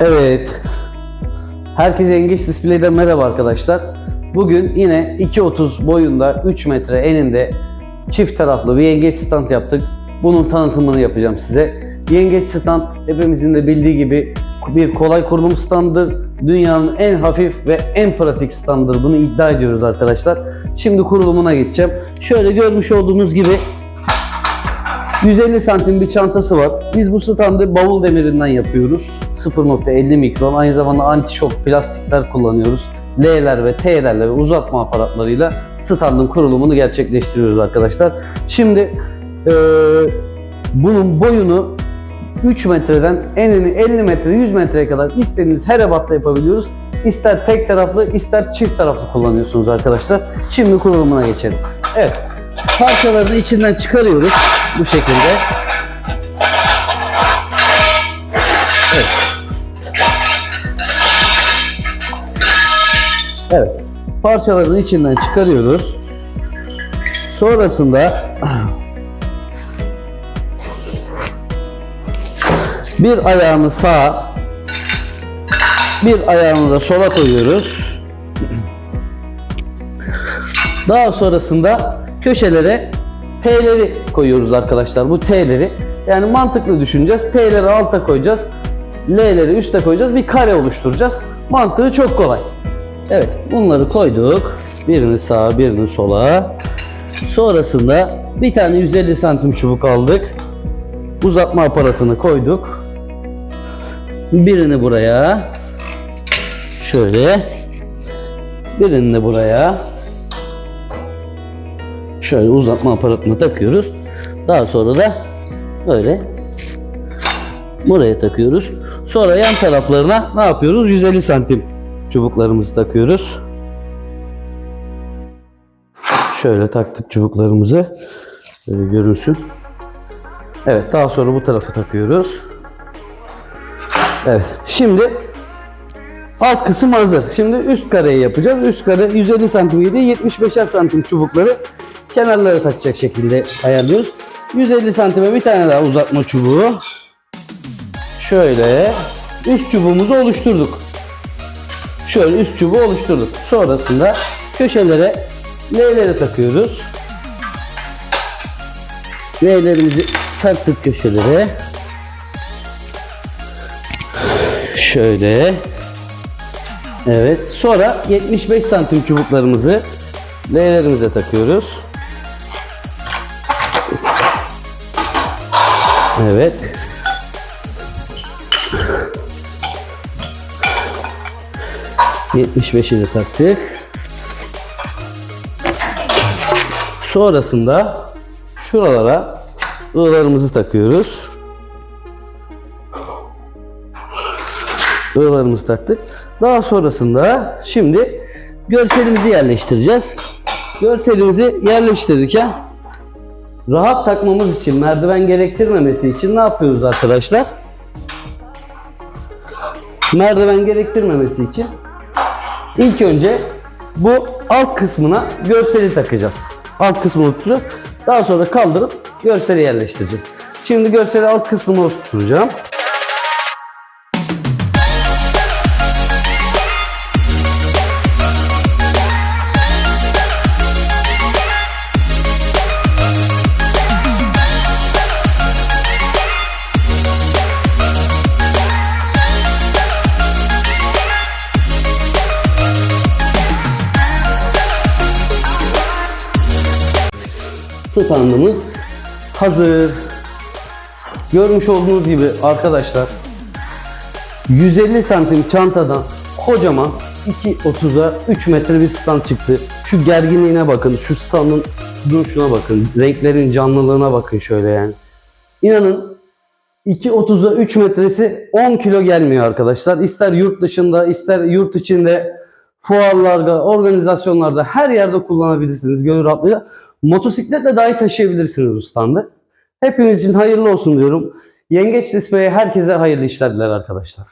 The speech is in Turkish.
Evet. Herkese Yengeç Display'den merhaba arkadaşlar. Bugün yine 2.30 boyunda 3 metre eninde çift taraflı bir yengeç stand yaptık. Bunun tanıtımını yapacağım size. Yengeç stand hepimizin de bildiği gibi bir kolay kurulum standıdır. Dünyanın en hafif ve en pratik standıdır. Bunu iddia ediyoruz arkadaşlar. Şimdi kurulumuna geçeceğim. Şöyle görmüş olduğunuz gibi 150 santim bir çantası var. Biz bu standı bavul demirinden yapıyoruz. 0.50 mikron. Aynı zamanda anti-şok plastikler kullanıyoruz. L'ler ve T'lerle ve uzatma aparatlarıyla standın kurulumunu gerçekleştiriyoruz arkadaşlar. Şimdi eee, bunun boyunu 3 metreden enini 50 metre 100 metreye kadar istediğiniz her ebatta yapabiliyoruz. İster tek taraflı ister çift taraflı kullanıyorsunuz arkadaşlar. Şimdi kurulumuna geçelim. Evet. Parçalarını içinden çıkarıyoruz bu şekilde. Evet. Evet. Parçalarını içinden çıkarıyoruz. Sonrasında bir ayağını sağa, bir ayağını da sola koyuyoruz. Daha sonrasında köşelere T'leri koyuyoruz arkadaşlar. Bu T'leri yani mantıklı düşüneceğiz. T'leri alta koyacağız. L'leri üste koyacağız. Bir kare oluşturacağız. Mantığı çok kolay. Evet bunları koyduk. Birini sağa birini sola. Sonrasında bir tane 150 santim çubuk aldık. Uzatma aparatını koyduk. Birini buraya. Şöyle. Birini buraya. Şöyle uzatma aparatını takıyoruz. Daha sonra da böyle buraya takıyoruz. Sonra yan taraflarına ne yapıyoruz? 150 santim çubuklarımızı takıyoruz. Şöyle taktık çubuklarımızı. Böyle görünsün. Evet daha sonra bu tarafa takıyoruz. Evet şimdi alt kısım hazır. Şimdi üst kareyi yapacağız. Üst kare 150 santim gibi 75'er santim çubukları kenarlara takacak şekilde ayarlıyoruz. 150 santime bir tane daha uzatma çubuğu. Şöyle üst çubuğumuzu oluşturduk. Şöyle üst çubuğu oluşturduk. Sonrasında köşelere L'leri takıyoruz. L'lerimizi taktık köşelere. Şöyle. Evet. Sonra 75 santim çubuklarımızı L'lerimize takıyoruz. Evet. Yetmiş beşi de taktık. Sonrasında şuralara ığlarımızı takıyoruz. Iğlarımızı taktık. Daha sonrasında şimdi görselimizi yerleştireceğiz. Görselimizi yerleştirirken rahat takmamız için, merdiven gerektirmemesi için ne yapıyoruz arkadaşlar? Merdiven gerektirmemesi için ilk önce bu alt kısmına görseli takacağız. Alt kısmını oturtacağız. Daha sonra kaldırıp görseli yerleştireceğiz. Şimdi görseli alt kısmına oturtacağım. Standımız hazır. Görmüş olduğunuz gibi arkadaşlar 150 santim çantadan kocaman 2.30'a 3 metre bir stand çıktı. Şu gerginliğine bakın, şu standın duruşuna bakın, renklerin canlılığına bakın şöyle yani. İnanın 2.30'a 3 metresi 10 kilo gelmiyor arkadaşlar. İster yurt dışında, ister yurt içinde, fuarlarda, organizasyonlarda her yerde kullanabilirsiniz gönül rahatlığıyla. Motosikletle dahi taşıyabilirsiniz bu standı. Hepimiz için hayırlı olsun diyorum. Yengeç Display'e herkese hayırlı işler diler arkadaşlar.